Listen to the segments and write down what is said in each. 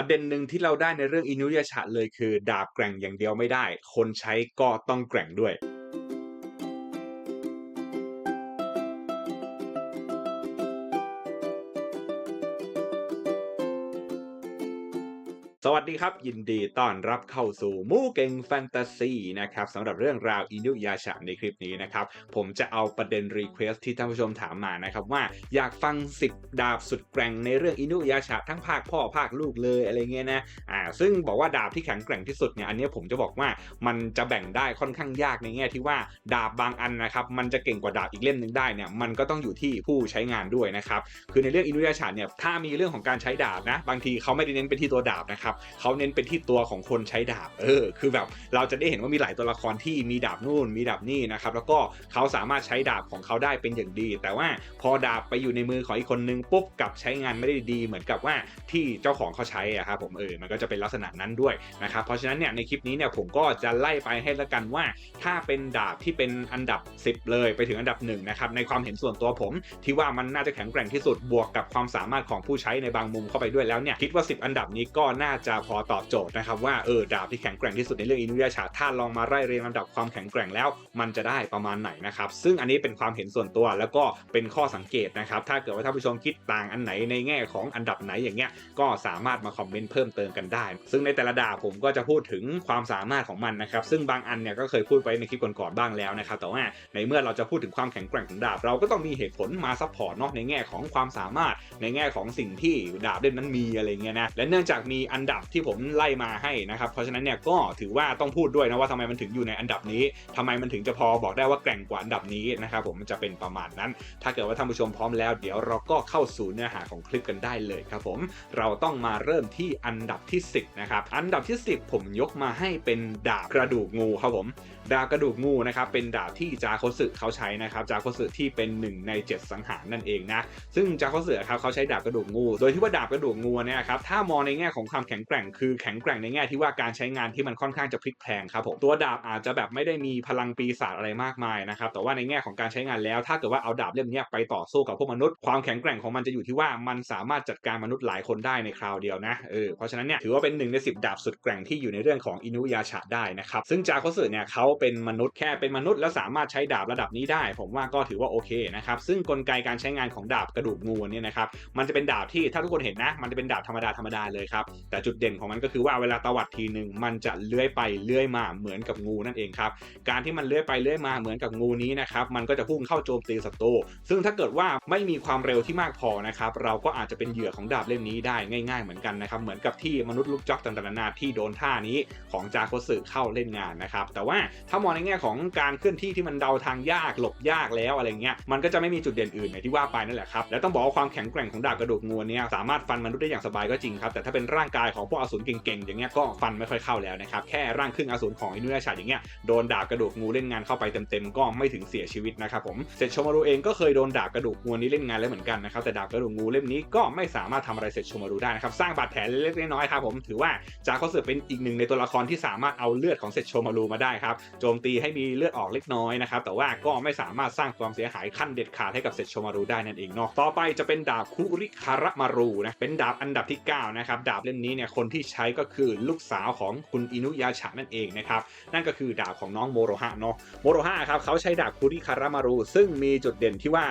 ประเด็นหนึ่งที่เราได้ในเรื่องอินุยาชะเลยคือ ดาบแกร่งอย่างเดียวไม่ได้ คนใช้ก็ต้องแกร่งด้วย สวัสดีครับ ยินดีต้อนรับเข้าสู่มูเก่งแฟนตาซีนะครับสำหรับเรื่องราวอินุยาชะในคลิปนี้นะครับ ผมจะเอาประเด็นรีเควสที่ท่านผู้ชมถามมานะครับว่าอยากฟัง 10 ดาบสุดแกร่งในเรื่องอินุยาชะทั้งภาคพ่อภาคลูกเลยอะไรเงี้ยนะอ่าซึ่งบอกว่าดาบที่แข็งแกร่งที่สุดเนี่ยอันนี้ผมจะบอกว่ามันจะแบ่งได้ค่อนข้างยากในแง่ที่ว่าดาบบางอันนะครับมันจะเก่งกว่าดาบอีกเล่มหนึ่งได้เนี่ยมันก็ต้องอยู่ที่ผู้ใช้งานด้วยนะครับคือในเรื่องอินุยาชะเนี่ยถ้ามีเรื่องของการใช้ดาบนะบางทีเขาไม่ได้เน้นไปที่ตัวดาบนะครับเขาเน้นเป็นที่ตัวของคนใช้ดาบเออคือแบบเราจะได้เห็นว่ามีหลายตัวละครที่มีดาบนู่นมีดาบนี่นะครับแล้วก็เขาสามารถใช้ดาบของเขาได้เป็นอย่างดี แต่ว่าพอดาบไปอยู่ในมือของอีกคนนึงปุ๊บกับใช้งานไม่ได้ดีเหมือนกับว่าที่เจ้าของเขาใช้อะครับผมเออมันก็จะเป็นลักษณะนั้นด้วยนะครับเพราะฉะนั้นเนี่ยในคลิปนี้เนี่ยผมก็จะไล่ไปให้ละกันว่า ถ้าเป็นดาบที่เป็นอันดับ 10 เลยไปถึงอันดับ1นะครับในความเห็นส่วนตัวผม ที่ว่ามันน่าจะแข็งแกร่งที่สุดบวกกับความสามารถของผู้ใช้ในบางมุมเข้าไปด้วยแล้วเนี่ยคิดว่า 10 อันดับนี้ก็น่าจะพอตอบโจทย์นะครับว่าเออดาบที่แข็งแกร่งที่สุดในเรื่องอินุยาชาถ้าลองมาไล่เรียงลำดับความแข็งแกร่งแล้ว มันจะได้ประมาณไหนนะครับซึ่งอันนี้เป็นความเห็นส่วนตัวแล้วก็เป็นข้อสังเกตนะครับถ้าเกิดว่าท่านผู้ชมคิดต่างอันไหนในแง่ของอันดับไหนอย่างเงี้ยก็สามารถมาคอมเมนต์เพิ่มเติมกันได้ ซึ่งในแต่ละดาบผมก็จะพูดถึงความสามารถของมันนะครับซึ่งบางอันเนี่ยก็เคยพูดไปในคลิปก่อนๆบ้างแล้วนะครับแต่ว่าในเมื่อเราจะพูดถึงความแข็งแกร่งของดาบเราก็ต้องมีเหตุผลมาซัพพอร์ตเนาะในแง่ของความสามารถในแง่ของสิ่งที่ดาบเล่มนั้นมีอะไรเงี้ยนะและเนื่องจากมีอันดับที่ผมไล่มาให้นะครับ เพราะฉะนั้นเนี่ยก็ถือว่าต้องพูดด้วยนะว่าทำไมมันถึงอยู่ในอันดับนี้ทำไมมันถึงจะพอบอกได้ว่าแกร่งกว่าอันดับนี้นะครับผมมันจะเป็นประมาณนั้น ถ้าเกิดว่าท่านผู้ชมพร้อมแล้ว เดี๋ยวเราก็เข้าสู่เนื้อหาของคลิปกันได้เลยครับผมเราต้องมาเริ่มที่อันดับที่ 10นะครับอันดับที่ 10 ผมยกมาให้เป็นดาบกระดูกงูครับผม ดาบกระดูกงูนะครับเป็นดาบที่จาโคสึเขาใช้นะครับจาโคสึที่เป็นหนึ่งใน 7 สังหารนั่นเองนะซึ่งจาโคสึครับเขาใช้ดาบกระดูกงู โดยที่ว่าดาบกระดูกงูเนี่ยครับถ้ามองในแง่ของความแข็งแกร่งคือแข็งแกร่งในแง่ที่ว่าการใช้งานที่มันค่อนข้างจะพลิกแพลงครับผมตัวดาบอาจจะแบบไม่ได้มีพลังปีศาจอะไรมากมายนะครับแต่ว่าในแง่ของการใช้งานแล้วถ้าเกิดว่าเอาดาบเล่มนี้ไปต่อสู้กับพวกมนุษย์ความแข็งแกร่งของมันจะอยู่ที่ว่ามันสามารถจัดการมนุษย์หลายคนได้ในคราวเดียวนะเออเพราะฉะนั้นเนี่ยถือว่าเป็นหนึ่งในสิบดาบสุดแกร่งที่อยู่ในเรื่องของอินุยาชะได้นะครับซึ่งจาโคสึเนี่ยเขาเป็นมนุษย์แค่เป็นมนุษย์แล้วสามารถใช้ดาบระดับนี้ได้ ผมว่าก็ถือว่าโอเคนะครับซึ่งกลไกการใช้งานของดาบกระดูกงูเนี่ยนะครับมันจะเป็นดาบที่ถ้าทุกคนเห็นนะมันจะเป็นดาบธรรมดาธรรมดาเลยครับแต่จุดเด่นของมันก็คือว่าเวลาตวัดทีหนึ่งมันจะเลื้อยไปเลื้อยมาเหมือนกับงูนั่นเองครับการที่มันเลื้อยไปเลื้อยมาเหมือนกับงูนี้นะครับมันก็จะพุ่งเข้าโจมตีศัตรูซึ่งถ้าเกิดว่าไม่มีความเร็วที่มากพอนะครับเราก็อาจจะเป็นเหยื่อของดาบเล่มนี้ได้ง่าย ๆ เหมือนกันนะครับเหมือนกับที่มนุษย์ลูกจอกต่างๆนานาที่โดนท่านี้ของจาโคสึเข้าเล่นงานนะครับแต่ว่าถ้ามองในแง่ของการเคลื่อนที่ที่มันเดาทางยากหลบยากแล้วอะไรเงี้ยมันก็จะไม่มีจุดเด่นอื่นในที่ว่าไปนั่นแหละครับและต้องบอกว่าความแข็งแกร่งของดาบกระดูกงูเนี่ยสามารถฟันมนุษย์ได้อย่างสบายก็จริงครับแต่ถ้าเป็นร่างกายของพวกอสูรเก่งๆอย่างเงี้ยก็ฟันไม่ค่อยเข้าแล้วนะครับแค่ร่างครึ่งอสูรของอินุยาชาอย่างเงี้ยโดนดาบกระดูกงูเล่นงานเข้าไปเต็มๆก็ไม่ถึงเสียชีวิตนะครับผมเซตโชมารุเองก็เคยโดนดาบกระดูกงูนี้เล่นงานแล้วเหมือนกันนะครับแต่ดาบกระดูกงูเล่มนี้ก็ไม่สามารถทำอะไรเซตโชมารุได้นะครับสร้างบาดแผลเล็กๆน้อยๆครับผมถือว่าจาเขาเสือเป็นอีกหนึ่งในตัวละครที่สามารถเอาเลือดของเซตโชมารุมาได้ครับโจมตีให้มีเลือดออกเล็กน้อยนะครับ แต่ว่าก็ไม่สามารถสร้างความเสียหายขั้นเด็ดขาดให้กับเซตโชมารุได้นั่นเองเนาะต่อไปจะเป็นดาบคุริคาระมารุนะเป็นดาบอันดับที่ 9 นะครับ ดาบเล่มนี้เนี่ยคนที่ใช้ก็คือลูกสาวของคุณอินุยาชะนั่นเองนะครับ นั่นก็คือดาบของน้องโมโรฮะเนาะโมโรฮะครับเขาใช้ดาบคุริคาระมารุซึ่งมีจุดเด่นที่ว่า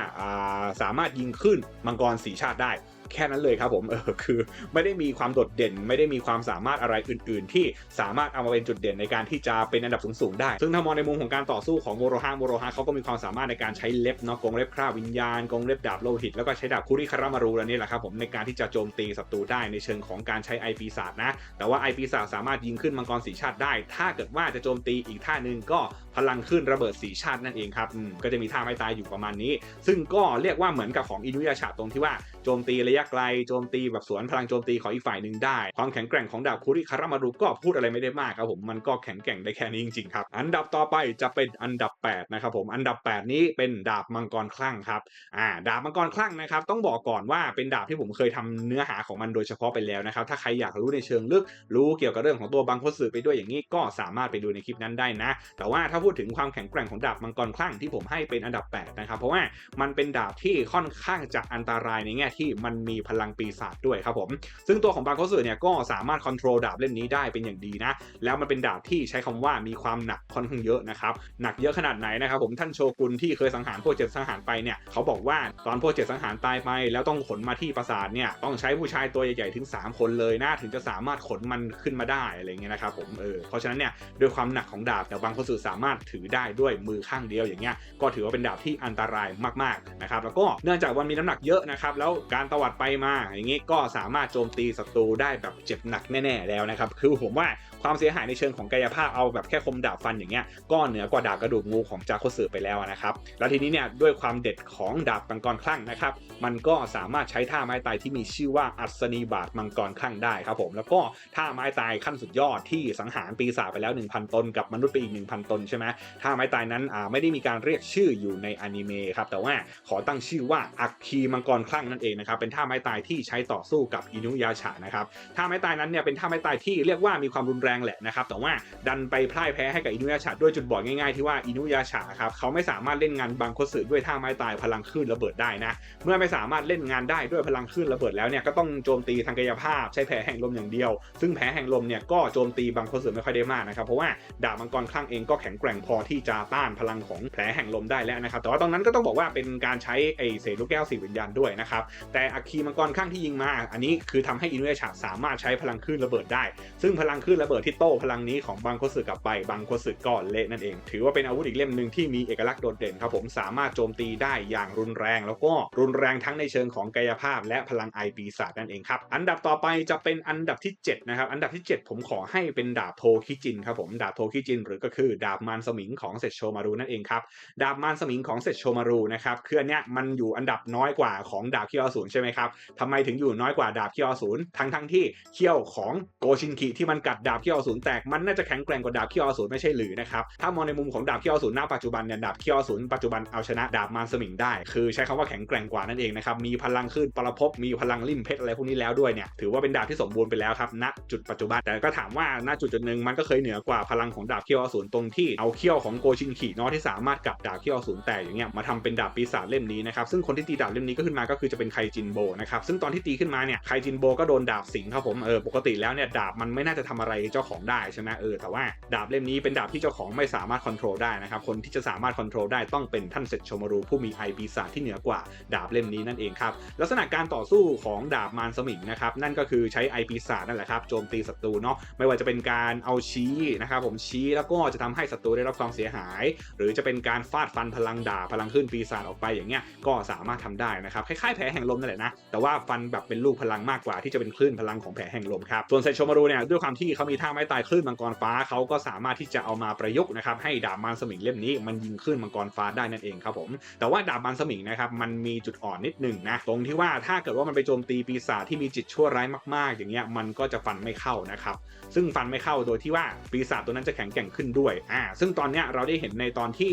สามารถยิงขึ้นมังกรสีชาติได้ แค่นั้นเลยครับผมเออคือไม่ได้มีความโดดเด่น ไม่ได้มีความสามารถอะไรอื่น ๆ ที่สามารถเอามาเป็นจุดเด่นในการที่จะเป็นอันดับสูงๆได้ ซึ่งถ้ามองในมุมของการต่อสู้ของโมโรฮาโมโรฮาเขาก็มีความสามารถในการใช้เล็บเนาะกงเล็บคราวิญญาณกงเล็บดาบโลหิต แล้วก็ใช้ดาบคุริคารามารูแล้วนี่แหละครับผมในการที่จะโจมตีศัตรูได้ในเชิงของการใช้ไอปีศาจนะ แต่ว่าไอปีศาจสามารถยิงขึ้นมังกรสีชาติได้ ถ้าเกิดว่าจะโจมตีอีกท่านึงก็พลังขึ้นระเบิดสีชาตินั่นเองครับก็จะมีท่าไม่ตายอยู่ประมาณนี้ ซึ่งก็เรียกว่าเหมือนกับของอินุยาชาตรงที่ว่า โจมตีระยะไกลโจมตีแบบสวนพลังโจมตีของอีกฝ่ายหนึ่งได้ ความแข็งแกร่งของดาบคุริคารามารุก็พูดอะไรไม่ได้มากครับผมมันก็แข็งแกร่งได้แค่นี้จริงๆครับอันดับต่อไปจะเป็นอันดับ8นะครับผมอันดับ 8 นี้เป็นดาบมังกรคลั่งครับอ่าดาบมังกรคลั่งนะครับต้องบอกก่อนว่าเป็นดาบที่ผมเคยทำเนื้อหาของมันโดยเฉพาะไปแล้วนะครับถ้าใครอยากรู้ในเชิงลึกรู้เกี่ยวกับเรื่องของตัวบังคับสื่อไปด้วยอย่างนี้ก็สามารถไปดูในคลิปนั้นได้นะ แต่ว่าถ้าพูดถึงความแข็งแกร่งของดาบมังกรคลั่งที่ผมให้เป็นอันดับ8นะครับเพราะว่ามันเป็นดาบที่ค่อนข้างจะอันตรายในแง่ที่มันมีพลังปีศาจด้วยครับผม ซึ่งตัวของบางโคสึเนี่ยก็สามารถค o n t r o l ดาบเล่มนี้ได้เป็นอย่างดีนะ แล้วมันเป็นดาบที่ใช้คำว่ามีความหนักค่อนข้างเยอะนะครับ หนักเยอะขนาดไหนนะครับผมท่านโชกุนที่เคยสังหารพวกเจ็ดสังหารไปเนี่ยเขาบอกว่าตอนพวกเจ็ดสังหารตายไป แล้วต้องขนมาที่ปราสาทเนี่ยต้องใช้ผู้ชายตัวใหญ่ๆถึง 3 คนเลยนะถึงจะสามารถขนมันขึ้นมาได้อะไรเงี้ยนะครับผมเออเพราะฉะนั้นเนี่ยด้วยความหนักของดาบแต่บางโคสึสามารถถือได้ด้วยมือข้างเดียวอย่างเงี้ยก็ถือว่าเป็นดาบที่อันตรายมากๆนะครับแล้วก็เนื่องจากวันมีน้ำหนักเยอะนะครับแล้วการตวัดไปมาอย่างงี้ก็สามารถโจมตีศัตรูได้แบบเจ็บหนักแน่ๆแล้วนะครับ คือผมว่าความเสียหายในเชิงของกายภาพเอาแบบแค่คมดาบฟันอย่างเงี้ยก็เหนือกว่าดาบกระดูกงูของจาโคสึไปแล้วนะครับ แล้วทีนี้เนี่ยด้วยความเด็ดของดาบมังกรคลั่งนะครับ มันก็สามารถใช้ท่าไม้ตายที่มีชื่อว่าอัศนีบาทมังกรคลั่งได้ครับผมแล้วก็ท่าไม้ตายขั้นสุดยอดที่สังหารปีศาจไปแล้ว 1,000 ตน กับมนุษย์ไปอีก 1,000 ตนใช่ไหมท่าไม้ตายนั้นอ่าไม่ได้มีการเรียกชื่ออยู่ในอนิเมะครับแต่ว่าขอตั้งชื่อว่าอัคคีมังกรคลั่งนั่นเองนะครับเป็นท่าไม้ตายที่ใช้ต่อสู้กับอินุยาชะนะครับท่าไม้ตายนั้นเนี่ยเป็นท่าไม้ตายที่เรียกว่ามีความรุนแรงแหละนะครับแต่ว่าดันไปพ่ายแพ้ให้กับอินุยาชะด้วยจุดบอดง่ายๆที่ว่าอินุยาชะครับเขาไม่สามารถเล่นงานบางโคสึด้วยท่าไม้ตายพลังคลื่นระเบิดได้นะเมื่อไม่สามารถเล่นงานได้ด้วยพลังคลื่นระเบิดแล้วเนี่ยก็ต้องโจมตีทางกายภาพใช้แผลแห่งลมอย่างเดียว ซึ่งแผลแห่งลมเนี่ยก็โจมตีบางโคสึไม่ค่อยได้มากนะครับเพราะว่าดาบมังกรคลั่งเองก็แข็งแกร่งพอที่จะต้านพลังของแผลแห่งลมได้แล้วนะครับแต่ว่าตอนนั้นก็ต้องบอกว่าเป็นการใช้ไอเศษลูกแก้วสีวิญญาณด้วยนะครับแต่อัคคีมังกรคลั่งที่ยิงมา อันนี้คือทำให้อินุยาชะสามารถใช้พลังคลื่นระเบิดได้ ซึ่งพลังคลื่นระเบิดที่โต้พลังนี้ของบางโคสึกลับไปบางโคสึก็เละนั่นเอง ถือว่าเป็นอาวุธอีกเล่มหนึ่งที่มีเอกลักษณ์โดดเด่นครับผมสามารถโจมตีได้อย่างรุนแรง แล้วก็รุนแรงทั้งในเชิงของกายภาพ และพลังไอปีศาจนั่นเองครับอันดับต่อไปจะเป็นอันดับที่7นะครับอันดับที่ 7 ผมขอให้เป็นดาบโทคิจินครับผมดาบโทคิจิน หรือก็คือดาบมารสมิงของเซโชมารุนั่นเองครับดาบมารสมิงของเซโชมารุนะครับคืออันเนี้ยมันอยู่อันดับน้อยกว่าของดาบคียวอสูรใช่ไหมครับทำไมถึงอยู่น้อยกว่าดาบเคียวอสูรทั้งทั้งที่เคี้ยวของโกชินคิที่มันกัดดาบเคียวอสูรแตกมันน่าจะแข็งแกร่งกว่าดาบเคียวอสูรไม่ใช่หรือนะครับถ้ามองในมุมของดาบเคียวอสูรหน้าปัจจุบันเนี่ยดาบเคียวอสูรปัจจุบันเอาชนะดาบมารสมิงได้ คือใช้คำว่าแข็งแกร่งกว่านั่นเองนะครับมีพลังขึ้นปรภพมีพลังลิ่มเพชรอะไรพวกนี้แล้วด้วยเนี่ยถือว่าเป็นดาบที่สมบูรณ์ไปแล้วครับณจุดปัจจุบันแต่ก็ถามว่าณจุดจุดหนึ่งมันก็เคยเหนือกว่าพลังของดาบเคียวอสูรตรงที่เอาเคี้ยวของโกชินคิเนาะที่สามารถกัดดาบเคียวอสูรแตกอย่างเงี้ยมาทำเป็นดาบปีศาจเล่มนี้นะครับซึ่งคนที่ตีดาบเล่มนี้ก็ขึ้นมาก็คือจะเป็นคจินโบนะครับซึ่งตอนที่ตีขึ้นมาเนี่ยไคจินโบก็โดนดาบสิงครับผมเออปกติแล้วเนี่ยดาบมันไม่น่าจะทำอะไรเจ้าของได้ใช่ไหมเออแต่ว่าดาบเล่มนี้เป็นดาบที่เจ้าของไม่สามารถควบคุมได้นะครับคนที่จะสามารถควบคุมได้ต้องเป็นท่านเซตโชมารูผู้มีไอปีศาจที่เหนือกว่าดาบเล่มนี้นั่นเองครับลักษณะการต่อสู้ของดาบมารสมิงนะครับนั่นก็คือใช้ไอปีศาจนั่นแหละครับโจมตีศัตรูเนาะไม่ว่าจะเป็นการเอาชี้นะครับผมชี้แล้วก็จะทำให้ศัตรูได้รับความเสียหาย หรือจะเป็นการฟาดฟันพลังดาบพลังขึ้นปีศาจออกไปอย่างเงี้ยก็สามารถทำได้นะครับคล้ายๆแผลแห่งลมนั่นแหละนะ แต่ว่าฟันแบบเป็นลูกพลังมากกว่าที่จะเป็นคลื่นพลังของแผลแห่งลมครับ ส่วนเซโชมารูเนี่ยด้วยความที่เขามีท่าไม้ตายคลื่นมังกรฟ้าเขาก็สามารถที่จะเอามาประยุกต์นะครับให้ดาบมารสมิงเล่มนี้มันยิงคลื่นมังกรฟ้าได้นั่นเองครับผม แต่ว่าดาบมารสมิงนะครับมันมีจุดอ่อนนิดหนึ่งนะตรงที่ว่าถ้าเกิดว่ามันไปโจมตีปีศาจที่มีจิตชั่วร้ายมากๆ อย่างเงี้ยมันก็จะฟันไม่เข้านะครับซึ่งฟันไม่เข้าโดยที่ว่าปีศาจตัวนั้นจะแข็งแกร่งขึ้นด้วยอ่าซึ่งตอนเนี้ยเราได้เห็นในตอนที่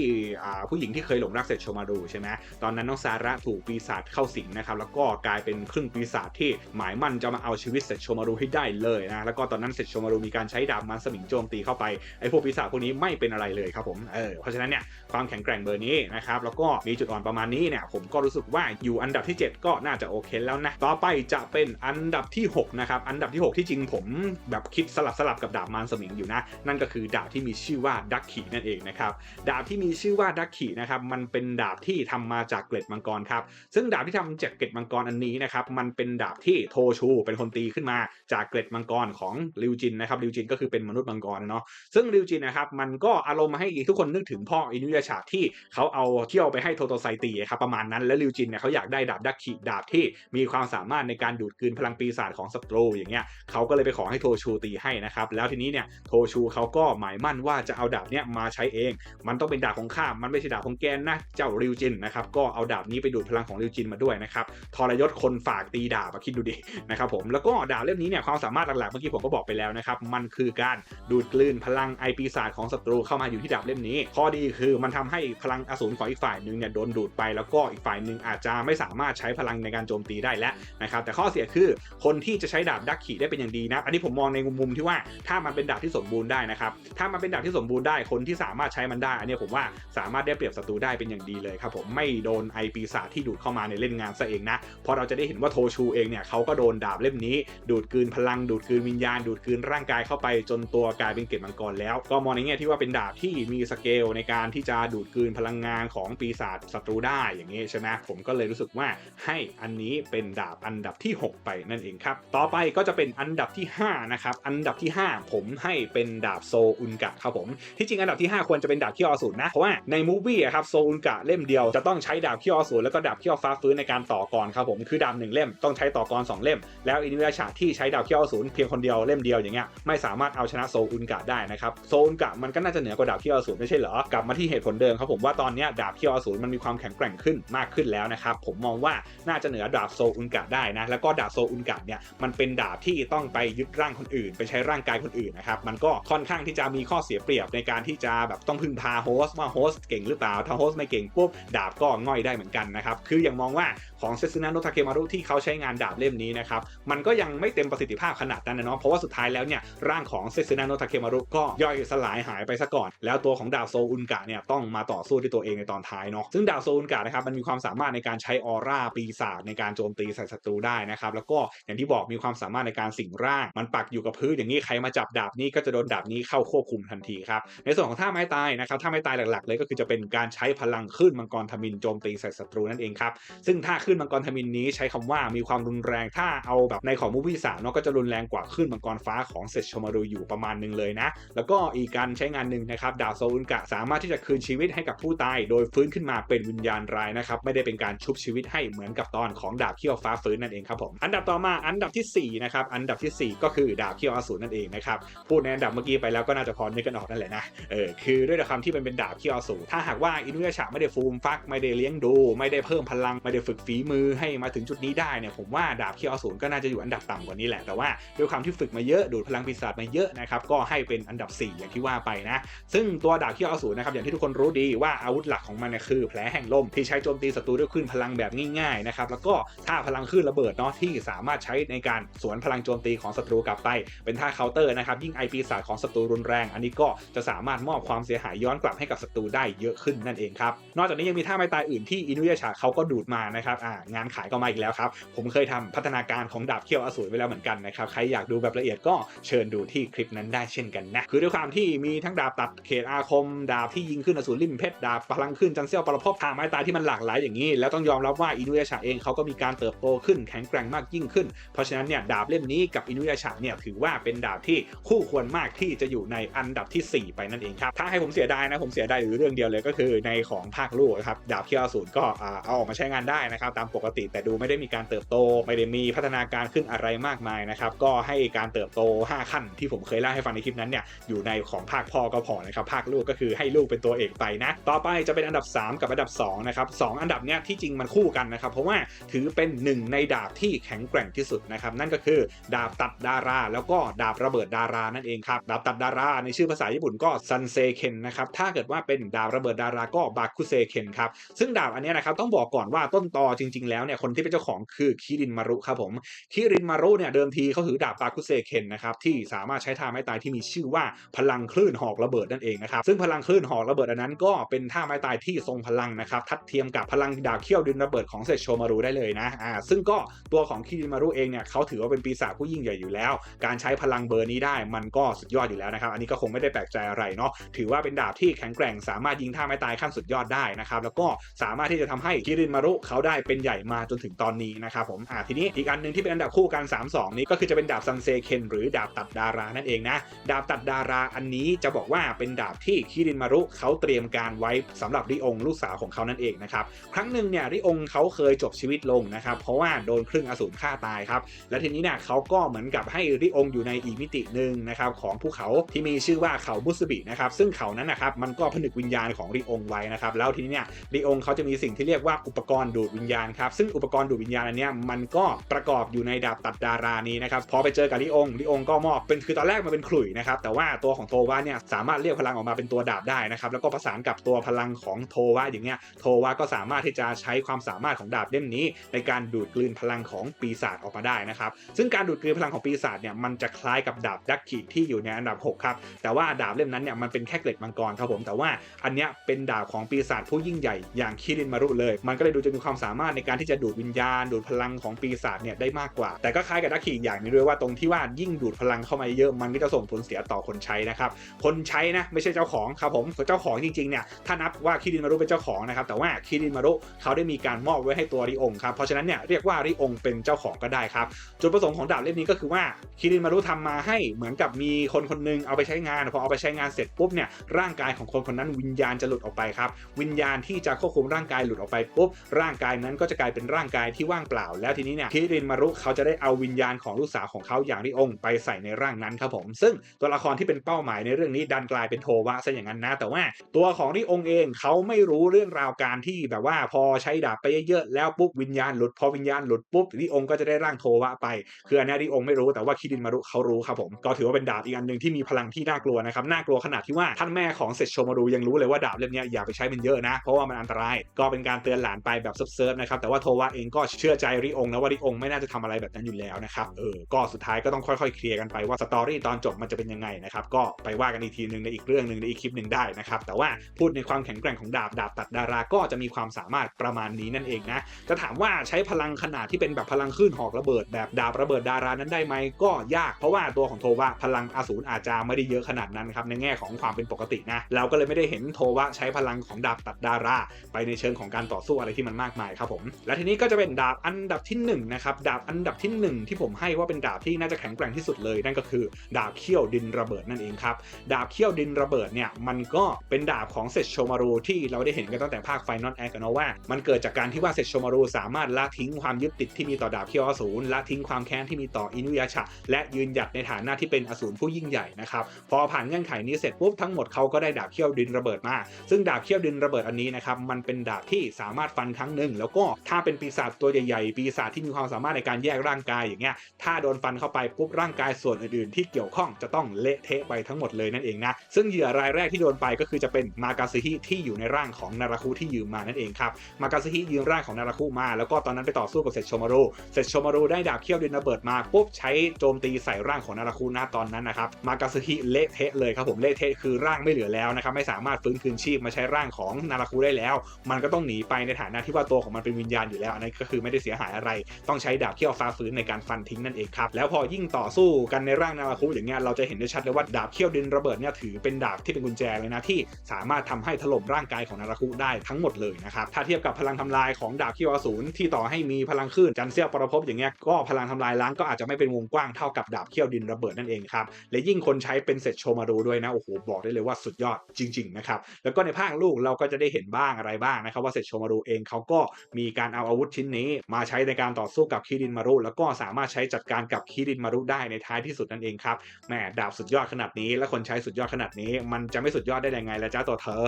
ผู้หญิงที่เคยหลงรักเซโชมารูใช่ไหมตอนนั้นน้องซาระถูกปีศาจเข้าสิงนะครับแล้วก็กลายเป็นครึ่งปีศาจที่หมายมั่นจะมาเอาชีวิตเซโชมารูให้ได้เลยนะ แล้วก็ตอนนั้นเซโชมารูมีการใช้ดาบมันสมิงโจมตีเข้าไปไอ้พวกปีศาจพวกนี้ไม่เป็นอะไรเลยครับผมเออเพราะฉะนั้นเนี่ยความแข็งแกร่งเบอร์นี้นะครับแล้วก็มีจุดอ่อนประมาณนี้เนี่ยผมก็รู้สึกว่าอยู่อันดับที่ 7 ก็น่าจะโอเคแล้วนะต่อไปจะเป็นอันดับที่6นะครับอันดับที่ 6 ที่จริงผมแบบคิดสลับสลับกับดาบมารสมิงอยู่นะ นั่นก็คือดาบที่มีชื่อว่าดักขีนั่นเองนะครับดาบที่มีชื่อว่าดักขีนะครับมันเป็นดาบที่ทำมาจากเกล็ดมังกรครับซึ่งดาบที่ทำจากเกล็ดมังกรอันนี้นะครับมันเป็นดาบที่โทชู เป็นคนตีขึ้นมาจากเกล็ดมังกรของริวจินนะครับริวจินก็คือเป็นมนุษย์มังกรเนาะซึ่งริวจินนะครับมันก็อารมณ์มาให้ทุกคนนึกถึงพ่ออินุยาชาที่เขาเอาเที่ยวไปให้โทโตไซตีครับประมาณนั้นแล้วริวจินเนี่ยเขาอยากได้ดาบดักขีดาบที่มีความสามารถในการดูดกลืนพลังปีศาจของศัตรูอย่างเงี้ยเขาก็เลยไปขอให้โทชูตีให้นะครับแล้วทีนี้เนี่ยโทชูเขาก็หมายมั่นว่าจะเอาดาบเนี้ยมาใช้เอง มันต้องเป็นดาบของข้ามันไม่ใช่ดาบของแกนนะเจ้าริวจินนะครับก็เอาดาบนี้ไปดูดพลังของริวจินมาด้วยนะครับทรยศคนฝากตีดาบคิดดูดินะครับผมแล้วก็ดาบเล่มนี้เนี่ยความสามารถหลักๆเมื่อกี้ผมก็บอกไปแล้วนะครับมันคือการดูดกลืนพลังไอปีศาจของศัตรูเข้ามาอยู่ที่ดาบเล่มนี้ ข้อดีคือมันทำให้พลังอสูรของอีกฝ่ายหนึ่งเนี่ยโดนดูดไป แล้วก็อีกฝ่ายหนึ่งอาจจะไม่สามารถใช้พลังในการโจมตีได้แล้วนะครับแต่ข้อเสียคือคนที่จะใช้ดาบดักขี่ได้เป็นอย่างดีนะอันนี้ผมมองในมุมที่ว่าถ้ามันเป็นดาบที่สมบูรณ์ได้นะครับถ้ามันเป็นดาบที่สมบูรณ์ได้คนที่สามารถใช้มันได้ อันนี้ผมว่าสามารถได้เปรียบศัตรูได้เป็นอย่างดีเลยครับผมไม่โดนไอปีศาจที่ดูดเข้ามาในเล่นงานซะเองนะ เพราะเราจะได้เห็นว่าโทชูเองเนี่ยเขาก็โดนดาบเล่มนี้ ดูดกืนพลัง ดูดกืนวิญญาณ ดูดกืนร่างกายเข้าไปจนตัวกลายเป็นเกล็ดมังกรแล้ว ก็มองในแง่ที่ว่าเป็นดาบที่มีสเกลในการที่จะดูดกืนพลังงานของปีศาจศัตรูได้อย่างนี้ใช่ไหมผมก็เลยรู้สึกว่าให้อันนี้เป็นดาบอันดับที่ 6 ไปนั่นเองครับ ต่อไปก็จะเป็นอันดับที่5นะครับอันดับที่ 5 ผมให้เป็นดาบโซอุนกะครับผมที่จริงอันดับที่ 5 ควรจะเป็นดาบเขี้ยวอสูรนะเพราะว่าในมูฟวี่อะครับโซอุนกะเล่มเดียวจะต้องใช้ดาบเขี้ยวอสูรแล้วก็ดาบเคียวฟ้าฟื้นในการต่อกรครับผมคือดาบหนึ่งเล่มต้องใช้ต่อกรสองเล่ม แล้วอินุยาชาที่ใช้ดาบเขี้ยวอสูรเพียงคนเดียวเล่มเดียวอย่างเงี้ยไม่สามารถเอาชนะโซอุนกะได้นะครับโซอุนกะมันก็น่าจะเหนือกว่าดาบเขี้ยวอสูรไม่ใช่เหรอกลับมาที่เหตุผลเดิมครับผมว่าตอนนี้ดาบเขี้ยวอสูรมันมีความแข็งแกร่งขึ้นมากขึ้นแล้วนะครับผมมองว่าน่าจะเหนือดาบโซอุนกะได้นะแล้วก็ดาบโซอุนกะเนี่ยมันเป็นดาบที่ต้องไปยึดร่างคนอื่น ไปใช้ร่างกายคนอื่นนะครับมันก็ค่อนข้างที่จะมีข้อเสียเปรียบในการที่จะแบบต้องพึ่งพาโฮสต์ว่าโฮสต์เก่งหรือเปล่าถ้าโฮสต์ไม่เก่งปุ๊บดาบก็ง่อยได้เหมือนกันนะครับคืออย่างมองว่า ของเซซึนะโนทาเคมารุที่เขาใช้งานดาบเล่มนี้นะครับมันก็ยังไม่เต็มประสิทธิภาพขนาดนั้นนะเนาะเพราะว่าสุดท้ายแล้วเนี่ยร่างของเซซึนะโนทาเคมารุก็ย่อยสลายหายไปซะก่อน แล้วตัวของดาบโซอุนกะเนี่ยต้องมาต่อสู้ด้วยตัวเองในตอนท้ายเนาะซึ่งดาบโซอุนกะนะครับมันมีความสามารถในการใช้ออร่าปีศาจในการโจมตีใส่ศัตรูได้นะครับแล้วก็อย่างที่บอกมีความสามารถในการสิงร่าง มันปักอยู่กับพื้นอย่างนี้ใครมาจับดาบนี้ก็จะโดนดาบนี้เข้าควบคุมทันทีครับในส่วนของท่าไม้ตายนะครับท่าไม้ตายหลักๆ เลยก็คือจะเป็นการใช้พลังคลื่นมังกรทมินโจมตีใส่ศัตรูนั่นเองครับซึ่งท่าคลื่นมังกรทมินนี้ใช้คำว่ามีความรุนแรงถ้าเอาแบบในของมูวี่สามเนาะก็จะรุนแรงกว่าคลื่นมังกรฟ้าของเซชโชมารูอยู่ประมาณหนึ่งเลยนะ แล้วก็อีกการใช้งานหนึ่งนะครับดาบโซอุนกะสามารถที่จะคืนชีวิตให้กับผู้ตายโดยฟื้นขึ้นมาเป็นวิญญาณร้ายนะครับไม่ได้เป็นการชุบชีวิตให้เหมือนกับตอนของดาบเขี้ยวฟ้าฟื้นนั่นเองครับผมอันดับต่อมาอันดับที่สี่นะครับอันดับทีสี่ 4 ก็คือดาบเขี้ยวอสูรนั่นเองนะครับพูดในอันดับเมื่อกี้ไปแล้วก็น่าจะพอนึกกันออกนั่นแหละนะเออคือด้วยความที่มันเป็นดาบเขี้ยวอสูรถ้าหากว่าอินุยชะไม่ได้ฟูมฟักไม่ได้เลี้ยงดู ไม่ได้เพิ่มพลังไม่ได้ฝึกฝีมือให้มาถึงจุดนี้ได้เนี่ยผมว่าดาบเขี้ยวอสูรก็น่าจะอยู่อันดับต่ำกว่านี้แหละแต่ว่าด้วยความที่ฝึกมาเยอะดูดพลังปีศาจมาเยอะนะครับก็ให้เป็นอันดับ 4 อย่างที่ว่าไปนะ ซึ่งตัวดาบเขี้ยวอสูรนะครับอย่างที่ทุกคนรู้ดีว่าอาวุธหลักของมันคือแผลแห่งลมที่ใช้โจมตีศัตรูด้วยคลื่นพลังแบบง่ายๆนะครับแล้วก็ท่าพลังคลื่นระเบิดเนาะที่สามารถใช้ในการสวนพลังโจมตีของศัตรูกลับไป เป็นท่าเคาน์เตอร์นะครับยิ่งไอปีศาจของศัตรูรุนแรง อันนี้ก็จะสามารถมอบความเสียหายย้อนกลับให้กับศัตรูได้เยอะขึ้นนั่นเองครับนอกจากนี้ยังมีท่าไม้ตายอื่นที่อินุยาชาเขาก็ดูดมานะครับอ่างานขายก็มาอีกแล้วครับ ผมเคยทำพัฒนาการของดาบเขี้ยวอสูรไว้แล้วเหมือนกันนะครับ ใครอยากดูแบบละเอียดก็เชิญดูที่คลิปนั้นได้เช่นกันนะ คือด้วยความที่มีทั้งดาบตัดเขตอาคม ดาบที่ยิงขึ้นอสูรริมเพชร ดาบพลังขึ้นจันเซียวปรภพทางไม้ตายที่มันหลากหลายอย่างนี้ แล้วต้องยอมรับว่าอินุยาชาเองเขาก็มีการเติบโตขึ้นแข็งแกร่งมากยิ่งขึ้น เพราะฉะนั้นเนี่ยดาบเล่มนี้กับอินุยาชาเนี่ยถือว่าเป็นดาบที่คู่ควรมากที่จะอยู่ในอันดับทีสี่4 ไปนั่นเองครับ ถ้าให้ผมเสียดายนะผมเสียดายอยู่เรื่องเดียวเลยก็คือในของภาคลูกครับดาบเขี้ยวอสูรก็เอาออกมาใช้งานได้นะครับตามปกติ แต่ดูไม่ได้มีการเติบโต ไม่ได้มีพัฒนาการขึ้นอะไรมากมายนะครับก็ให้การเติบโต 5 ขั้นที่ผมเคยเล่าให้ฟังในคลิปนั้นเนี่ยอยู่ในของภาคพ่อก็พอนะครับภาคลูกก็คือให้ลูกเป็นตัวเอกไปนะ ต่อไปจะเป็นอันดับ 3 กับอันดับ2นะครับสองอันดับเนี้ยที่จริงมันคู่กันนะครับเพราะว่าถือเป็นหนึ่งในดาบที่แข็งแกร่งที่สุดนะครับนั่นก็คือดาบตัดดารา แล้วก็ดาบระเบิดดารานั่นเองครับดาบตัดดารา ในชื่อภาษาญี่ปุ่นก็ซันเซเคนนะครับถ้าเกิดว่าเป็นดาบระเบิดดาราก็บาคุเซเคนครับซึ่งดาบอันนี้นะครับต้องบอกก่อนว่าต้นตอจจริง ๆ แล้วเนี่ยคนที่เป็นเจ้าของคือคิรินมารุครับผมคิรินมารุเนี่ยเดิมทีเขาถือดาบบาคุเซเคนนะครับที่สามารถใช้ท่าไม้ตายที่มีชื่อว่าพลังคลื่นหอกระเบิดนั่นเองนะครับซึ่งพลังคลื่นหอกระเบิดอันนั้นก็เป็นท่าไม้ตายที่ทรงพลังนะครับทัดเทียมกับพลังดาบเขี้ยวดินระเบิดของเซโชมารุได้เลยนะอ่าซึ่งก็ตัวของคิรินมารุเองเนี่ยเขาถือว่าเป็นปีศาจผู้ยิ่งใหญ่อยู่แล้ว การใช้พลังเบอร์นี้ได้มันก็สุดยอดอยู่แล้วนะครับอันนี้ก็คงไม่ได้แปลกใจอะไรเนาะถือว่าเป็นดาบที่แข็งแกร่งสามารถยิงท่าไม้ตายขั้นสุดยอดได้นะครับแล้วก็สามารถที่จะทำให้คิรินมารุเขาได้เป็นใหญ่มาจนถึงตอนนี้นะครับผมอ่าทีนี้อีกอันหนึ่งที่เป็นอันดับคู่กัน 3 2 นี้ก็คือจะเป็นดาบซันเซเคนหรือดาบตัดดารานั่นเองนะ ดาบตัดดาราอันนี้จะบอกว่าเป็นดาบที่คิรินมารุเขาเตรียมการไว้สำหรับริองลูกสาวของเขานั่นเองนะครับครั้งหนึ่งเนี่ยริองเขาเคยจบชีวิตลงนะครับเพราะว่าโดนครึ่งอสูรฆ่าตายครับและทีนี้เนี่ยเขาก็เหมือนกับให้ริองอยู่ในอีกมิติหนึ่งนะครับของภูเขาที่มีชื่อว่าเขาบุสบินะครับซึ่งเขานั้นนะครับมันก็ผนึกวิญญาณของริองไว้นะครับแล้วทีนี้เนี่ยริองเขาจะมีสิ่งที่เรียกว่าอุปกรณ์ดูดวิญญาณครับซึ่งอุปกรณ์ดูดวิญญาณอันเนี้ยมันก็ประกอบอยู่ในดาบตัดดารานี้นะครับพอไปเจอกับริองริองก็มอบเป็นคือตอนแรกมันเป็นขลุ่ยนะครับแต่ว่าตัวของโทวะเนี่ยสามารถเรียกพลังออกมาเป็นตัวดาบได้นะครับแล้วก็ประสานกับตัวพลังของโทวะอย่างเงี้ยโทวะก็สามารถที่จะใช้ความสามารถของดาบเล่มนี้ ในการดูดกลืนพลังของปีศาจออกมาได้นะครับซึ่งการดูดกลืนพลังของปีศาจเนี่ยมันจะคล้ายกับดาบยักขีดที่อยู่ในอันดับ 6 ครับแต่ว่าดาบเล่มนั้นเนี่ยมันเป็นแค่เกล็ดมังกรครับผมแต่ว่าอันเนี้ยเป็นดาบของปีศาจผู้ยิ่งใหญ่อย่างคิรินมารุเลย มันก็เลยดูจะมีความสามารถในการที่จะดูดวิญญาณ ดูดพลังของปีศาจเนี่ยได้มากกว่า แต่ก็คล้ายกับดักขีอีกอย่างนึงด้วยว่าตรงที่ว่ายิ่งดูดพลังเข้ามาเยอะมันก็จะส่งผลเสียต่อคนใช้นะครับคนใช้นะไม่ใช่เจ้าของครับผมเจ้าของจริงๆเนี่ยถ้านับว่าคิรินมารุเป็นเจ้าของนะครับแต่ว่าคิรินมารุเขาได้มีการมอบไว้ให้ตัวริองครับเพราะฉะนั้นเนี่ยเรียกว่าริองเป็นเจ้าของก็ได้ครับจุดประสงค์ของดาบเล่มนี้ก็คือว่าคิรินมารุทำมาให้เหมือนกับมีคนคนหนึงเอาไปใช้งานพอเอาไปใช้งานเสร็จปุ๊บเนี่ยร่างกายของคนคนนั้นวิญญาณจะหลุดออกไปครับวิญญาณที่จะควบคุมร่างกายหลุดออกไปปุ๊บร่างกายนั้นก็จะกลายเป็นร่างกายที่ว่างเปล่า แล้วทีนี้เนี่ยคิรินมารุเขาจะได้เอาวิญญาณของลูกสาวของเขาอย่างริองไปใส่ในร่างนั้นครับผม ซึ่งตัวละครที่เป็นเป้าหมายในเรื่องนี้ดันกลายเป็นโทวะซะอย่างนั้นนะ แต่ว่าตัวของริองเองเขาไม่รู้เรื่องราวการที่แบบว่าพอใช้ดาบไปเยอะๆแล้วปุ๊บวิญญาณหลุดพอวิญญาณหลุดปุ๊บริองก็จะได้ร่างโทวะไป คืออันนี้ริองไม่รู้แต่ว่าคิรินมารุเขารู้ครับผมก็ถือว่าเป็นดาบอีกอันหนึ่งที่มีพลังที่น่ากลัวนะครับน่ากลัวขนาดที่ว่าท่านแม่ของเซตโชมารูยังรู้เลยว่าดาบเล่มนี้อย่าไปใช้มันเยอะนะ เพราะว่ามันอันตรายก็เป็นการเตือนหลานไปแบบเซิร์ฟๆนะครับแต่ว่าโทวะเองก็เชื่อใจริองนะว่าริองไม่น่าจะทำอะไรแบบนั้นอยู่แล้วนะครับเออก็สุดท้ายก็ต้องค่อยๆเคลียร์กันไปว่าสตอรี่ตอนจบมันจะเป็นยังไงนะครับก็ไปว่ากันอีกทีหนึ่งในอีกเรื่องหนึ่งในอีกคลิปหนึ่งได้นะครับแต่ว่าพูดในความแข็งแกร่งของดาบดาบตัดดาราก็จะมีความสามารถประมาณนี้นั่นเองนะจะถามว่าใช้พลังขนาดที่เป็นแบบพลังคลื่นหอกระเบิดแบบดาบระเบิดดารานั้นได้ไหมก็ยากเพราะว่าตัวของโทวะพลังอสูรอาจจะไม่ได้เยอะขนาดนั้นครับในแง่ของความเป็นปกตินะเราก็เลยไม่ได้เห็นโทวะใช้พลังของดาบตัดดารา ไปในเชิงของการต่อสู้อะไรที่มันมากมายครับผม และทีนี้ก็จะเป็นดาบอันดับที่1นงนะครับดาบอันดับที่ 1 ที่ผมให้ว่าเป็นดาบที่น่าจะแข็งแกร่งที่สุดเลย นั่นก็คือดาบเขี้ยวดินระเบิดนั่นเองครับดาบเขี้ยวดินระเบิดเนี่ยมันก็เป็นดาบของเซตโชมารูที่เราได้เห็นกันตั้งแต่ภาคไฟนอลแอร์กันนะว่า มันเกิดจากการที่ว่าเซตโชมารูสามารถละทิ้งความยึดติดที่มีต่อดาบเขี้ยวอสูรละทิ้งความแค้นที่มีต่ออินุยาชะ และยืนหยัดในฐานะที่เป็นอสูรผู้ยิ่งใหญ่นะครับพอผ่านเงื่อนไขนี้เสร็จปุ๊บทั้งหมดเขาก็ได้ดาบเขี้ยวดินระเบิดมา ซึ่งดาบเขี้ยวดินระเบิดอันนี้นะครับมันเป็นดาบที่สามารถฟันครั้งหนึ่งแล้วก็ถ้าเป็นปีศาจตัวใหญ่ๆ ปีศาจที่มีความสามารถในการแยกร่างกายอย่างเงี้ย ถ้าโดนฟันเข้าไปปุ๊บร่างกายส่วนอื่นๆ ที่เกี่ยวข้องจะต้องเละเทะไปทั้งหมดเลยนั่นเองนะ ซึ่งเหยื่อรายแรกที่โดนไปก็คือจะเป็นมากาซึฮิที่อยู่ในร่างของนาราคุที่ยืมมานั่นเองครับ มากาซึฮิยืมร่างของนาราคุมา แล้วก็ตอนนั้นไปต่อสู้กับเซตโชมารุ เซตโชมารุได้ดาบเขี้ยวดินระเบิดมาปุ๊บใช้โจมตีใส่ร่างของนาราคุนะตอนนั้นนะครับ มากาซึฮิเละเทะเลยครับผมเละเทะคือร่างไม่เหลือแล้วนะครับไม่สามารถฟื้นคืนชีพมาใช้ร่างของนาราคุได้แล้ว มันก็ต้องหนีไปในฐานะที่ว่าตัวของมันเป็นวิญญาณอยู่แล้วอันนั้นก็คือไม่ได้เสียหายอะไร ต้องใช้ดาบเขี้ยวฟ้าฟื้นในการฟันทิ้งนั่นเองครับแล้วพอยิ่งต่อสู้กันในร่างนาราคุอย่างเงี้ยเราจะเห็นได้ชัดเลยว่าดาบเขี้ยวดินระเบิดเนี่ยถือเป็นดาบที่เป็นกุญแจเลยนะที่สามารถทำให้ถล่มร่างกายของนาราคุได้ทั้งหมดเลยนะครับถ้าเทียบกับพลังทำลายของดาบเขี้ยวอสูรที่ต่อให้มีพลังคลื่นจันเซียวปรภพอย่างเงี้ยก็พลังทำลายล้างก็อาจจะไม่เป็นวงกว้างเท่ากับดาบเขี้ยวดินระเบิดนั่นเองครับและยิ่งคนใช้เป็นเซตโชมารูด้วยนะโอ้โหบอกได้เลยว่าสุดยอดจริง ๆ นะครับแล้วก็ในภาคลูกเราก็จะได้เห็นบ้างอะไรบ้างนะครับว่าเซตโชมารูเองเขาก็มีีการเอาอาวุธชิ้นนี้ มาใช้ในการต่อสู้กับคิรินมารุ แล้วก็สามารถใช้จัดการกับคิรินมารุได้ในท้ายที่สุดนั่นเองครับแหมดาบสุดยอดขนาดนี้ และคนใช้สุดยอดขนาดนี้ มันจะไม่สุดยอดได้ยังไงละจ้าตัวเธอ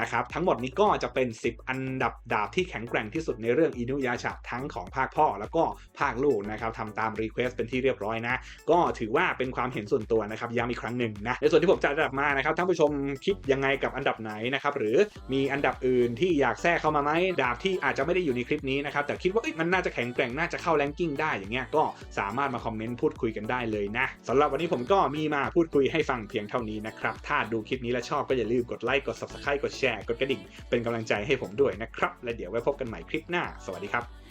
นะครับทั้งหมดนี้ก็จะเป็น 10 อันดับดาบที่แข็งแกร่งที่สุดในเรื่องอินุยาชะทั้งของภาคพ่อแล้วก็ภาคลูกนะครับทำตามรีเควสเป็นที่เรียบร้อยนะ ก็ถือว่าเป็นความเห็นส่วนตัวนะครับย้ำอีกครั้งหนึ่งนะในส่วนที่ผมจัดอันดับมานะครับท่านผู้ชมคิดยังไงกับอันดับไหนนะครับหรือมีอันดับอื่นที่อยากแทรกเข้ามาไหมดาบที่อาจจะไม่ได้อยู่ในคลิปนี้นะครับแต่คิดว่ามันน่าจะแข็งแกร่งน่าจะเข้าแรงกิ้งได้อย่างเงี้ยก็สามารถมาคอมเมนต์พูดคุยกันได้เลยนะสำหรับวันนี้ผมก็มีมาพูดคุยให้ฟังเพียงเท่านี้นะครับถ้าดูคลิปนี้แล้วชอบก็อย่าลืมกดไลค์กด subscribe กดแชร์กดกระดิ่งเป็นกำลังใจให้ผมด้วยนะครับและเดี๋ยวไว้พบกันใหม่คลิปหน้า สวัสดีครับ